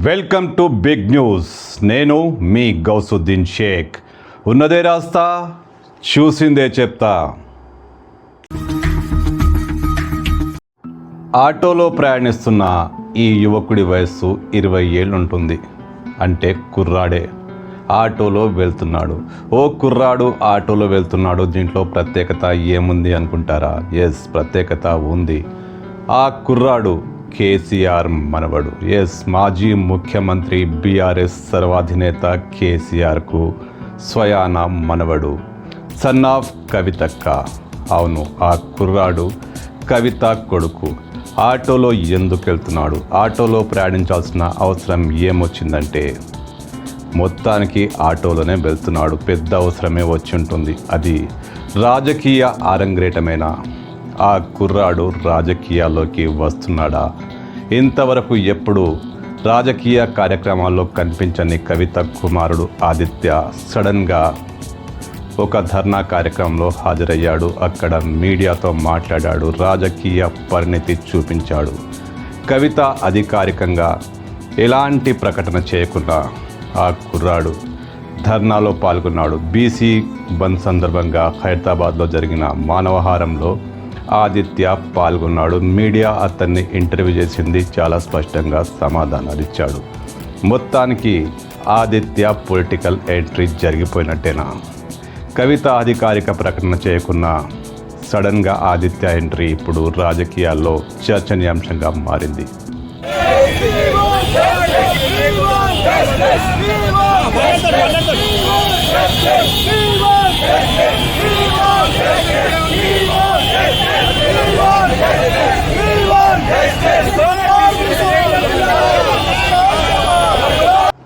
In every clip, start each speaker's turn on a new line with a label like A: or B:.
A: Welcome to big news. నేను మీ గౌసుద్దీన్ షేక్. ఉన్నదే రాస్తా చూసిందే చెప్తా. ఆటోలో ప్రయాణిస్తున్న ఈ యువకుడి వయస్సు ఇరవై ఏళ్ళు ఉంటుంది. అంటే కుర్రాడే. ఆటోలో వెళ్తున్నాడు. ఓ కుర్రాడు ఆటోలో వెళ్తున్నాడు. దీంట్లో ప్రత్యేకత ఏముంది అనుకుంటారా? ఎస్ ప్రత్యేకత ఉంది. ఆ కుర్రాడు కేసీఆర్ మనవడు. ఎస్ మాజీ ముఖ్యమంత్రి బీఆర్ఎస్ సర్వాధినేత కేసీఆర్కు స్వయాన మనవడు. సన్ ఆఫ్ కవితక్క. అవును ఆ కుర్రాడు కవిత కొడుకు. ఆటోలో ఎందుకు వెళ్తున్నాడు ఆటోలో ప్రయాణించాల్సిన అవసరం ఏమొచ్చిందంటే మొత్తానికి ఆటోలోనే వెళ్తున్నాడు. పెద్ద అవసరమే వచ్చి ఉంటుంది అది రాజకీయ ఆరంగ్రేటమైన ఆ కుర్రాడు రాజకీయాల్లోకి వస్తున్నాడా? ఇంతవరకు ఎప్పుడు రాజకీయ కార్యక్రమాల్లో కనిపించని కవిత కుమారుడు ఆదిత్య సడన్గా ఒక ధర్నా కార్యక్రమంలో హాజరయ్యాడు. అక్కడ మీడియాతో మాట్లాడాడు. రాజకీయ పరిణితి చూపించాడు. కవిత అధికారికంగా ఎలాంటి ప్రకటన చేయకుండా ఆ కుర్రాడు ధర్నాలో పాల్గొన్నాడు. బీసీ బంద్ సందర్భంగా హైదరాబాద్లో జరిగిన మానవహారంలో ఆదిత్య పాల్గొన్నాడు మీడియా అతన్ని ఇంటర్వ్యూ చేసింది చాలా స్పష్టంగా సమాధానాలు ఇచ్చాడు మొత్తానికి ఆదిత్య పొలిటికల్ ఎంట్రీ జరిగిపోయినట్టేనా కవిత అధికారిక ప్రకటన చేయకున్న సడన్గా ఆదిత్య ఎంట్రీ ఇప్పుడు రాజకీయాల్లో చర్చనీయాంశంగా మారింది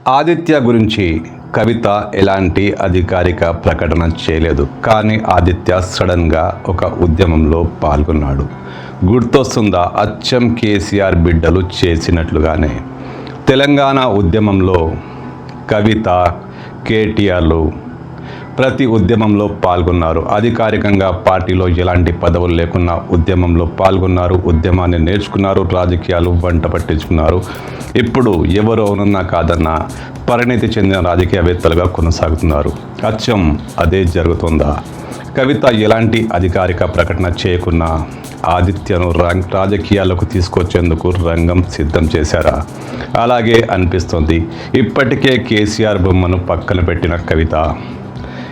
A: ఆదిత్య గురించి కవిత ఎలాంటి అధికారిక ప్రకటన చేయలేదు. కానీ ఆదిత్య సడన్గా ఒక ఉద్యమంలో పాల్గొన్నాడు. గుర్తొస్తుందా? అచ్చం కేసీఆర్ బిడ్డలు చేసినట్లుగానే. తెలంగాణ ఉద్యమంలో కవిత కేటీఆర్లు ప్రతి ఉద్యమంలో పాల్గొన్నారు. అధికారికంగా పార్టీలో ఎలాంటి పదవులు లేకున్నా ఉద్యమంలో పాల్గొన్నారు. ఉద్యమాన్ని నేర్చుకున్నారు. రాజకీయాలు వంట పట్టించుకున్నారు. ఇప్పుడు ఎవరు అవునన్నా కాదన్నా పరిణితి చెందిన రాజకీయవేత్తలుగా కొనసాగుతున్నారు. అచ్చం అదే జరుగుతుందా? కవిత ఎలాంటి అధికారిక ప్రకటన చేయకున్నా ఆదిత్యను రంగ్ రాజకీయాలకు తీసుకొచ్చేందుకు రంగం సిద్ధం చేశారా? అలాగే అనిపిస్తుంది. ఇప్పటికే కేసీఆర్ బొమ్మను పక్కన పెట్టిన కవిత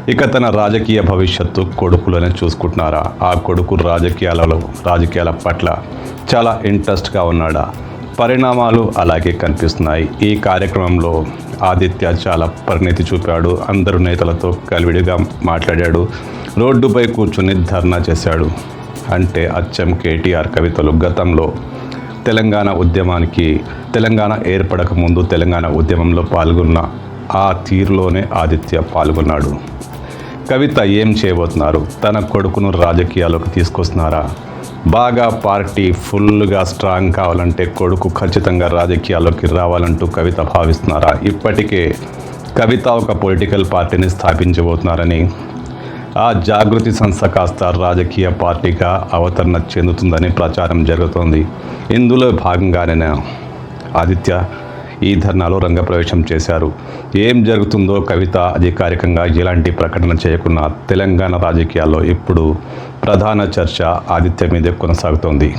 A: ఇక తన రాజకీయ భవిష్యత్తు కొడుకులోనే చూసుకుంటున్నారా? ఆ కొడుకు రాజకీయాలలో రాజకీయాల పట్ల చాలా ఇంట్రెస్ట్గా ఉన్నాడా? పరిణామాలు అలాగే కనిపిస్తున్నాయి. ఈ కార్యక్రమంలో ఆదిత్య చాలా పరిణితి చూపాడు. అందరు నేతలతో కలివిడిగా మాట్లాడాడు. రోడ్డుపై కూర్చుని ధర్నా చేశాడు. అంటే అచ్చం కేటీఆర్ కవితలు గతంలో తెలంగాణ ఉద్యమానికి తెలంగాణ ఏర్పడక ముందు తెలంగాణ ఉద్యమంలో పాల్గొన్న ఆ తీరులోనే ఆదిత్య పాల్గొన్నాడు. కవిత ఏం చేయబోతున్నారు? తన కొడుకును రాజకీయాల్లోకి తీసుకొస్తున్నారా? బాగా పార్టీ ఫుల్గా స్ట్రాంగ్ కావాలంటే కొడుకు ఖచ్చితంగా రాజకీయాల్లోకి రావాలంటూ కవిత భావిస్తున్నారా? ఇప్పటికే కవిత ఒక పొలిటికల్ పార్టీని స్థాపించబోతున్నారని. ఆ జాగృతి సంస్థ కాస్త రాజకీయ పార్టీగా అవతరణ చెందుతుందని ప్రచారం జరుగుతోంది. ఇందులో భాగంగానే ఆదిత్య ఈ ధర్నాలో రంగప్రవేశం చేశారు. ఏం జరుగుతుందో కవిత అధికారికంగా ఎలాంటి ప్రకటన చేయకున్నా తెలంగాణ రాజకీయాల్లో ఇప్పుడు ప్రధాన చర్చ ఆదిత్య మీదే కొనసాగుతోంది.